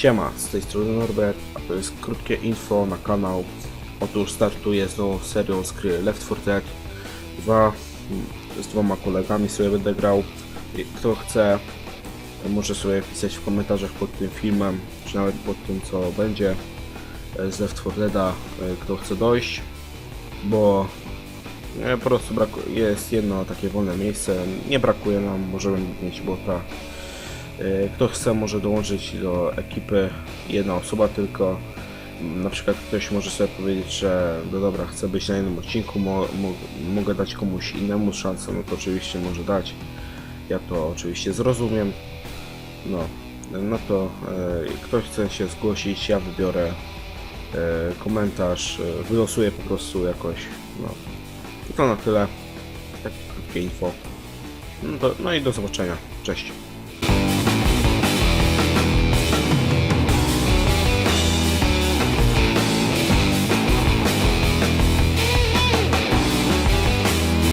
Siema, z tej strony Norbert, a to jest krótkie info na kanał. Otóż startuję z nową serią z gry Left 4 Dead 2. Z dwoma kolegami sobie będę grał. Kto chce, może sobie pisać w komentarzach pod tym filmem, czy nawet pod tym co będzie e, z Left 4 Deada, e, kto chce dojść, bo e, po prostu jest jedno takie wolne miejsce, nie brakuje nam, możemy mieć bota. E, Kto chce może dołączyć do ekipy, jedna osoba tylko. M, Na przykład ktoś może sobie powiedzieć, że no dobra, chcę być na jednym odcinku, mo, mo, mogę dać komuś innemu szansę, no to oczywiście może dać. Ja to oczywiście zrozumiem. No, no to e, ktoś chce się zgłosić, ja wybiorę e, komentarz, e, wylosuję po prostu jakoś. No, to na tyle. Takie krótkie info. No, to, no i do zobaczenia. Cześć.